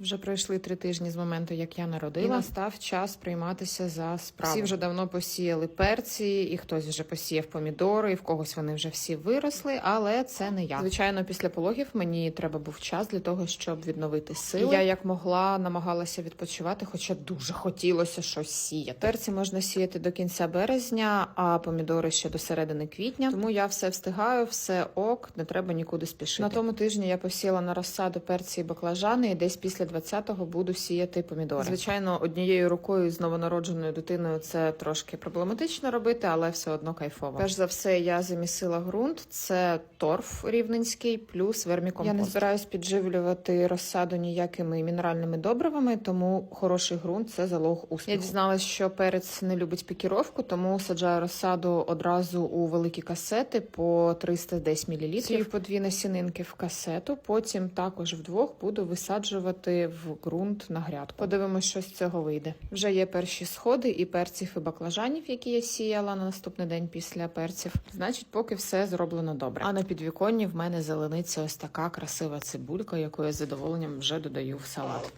Вже пройшли три тижні з моменту, як я народила. І настав час прийматися за справу. Всі вже давно посіяли перці, і хтось вже посіяв помідори, і в когось вони вже всі виросли, але це не я. Звичайно, після пологів мені треба був час для того, щоб відновити сили. Я як могла намагалася відпочивати, хоча дуже хотілося щось сіяти. Перці можна сіяти до кінця березня, а помідори ще до середини квітня. Тому я все встигаю, все ок, не треба нікуди спішити. На тому тижні я посіяла на розсаду перці і баклажани, і десь після 20-го буду сіяти помідори. Звичайно, однією рукою з новонародженою дитиною це трошки проблематично робити, але все одно кайфово. Перш за все, я замісила ґрунт. Це торф рівненський плюс вермікомпост. Я не збираюсь підживлювати розсаду ніякими мінеральними добривами, тому хороший ґрунт це залог успіху. Я дізналась, що перець не любить пікіровку, тому саджаю розсаду одразу у великі касети по 300 десь. Сію по дві насінинки в касету. Потім також вдвох буду висаджувати в ґрунт на грядку. Подивимось, що з цього вийде. Вже є перші сходи і перців, і баклажанів, які я сіяла на наступний день після перців. Значить, поки все зроблено добре. А на підвіконні в мене зелениться ось така красива цибулька, яку я з задоволенням вже додаю в салат.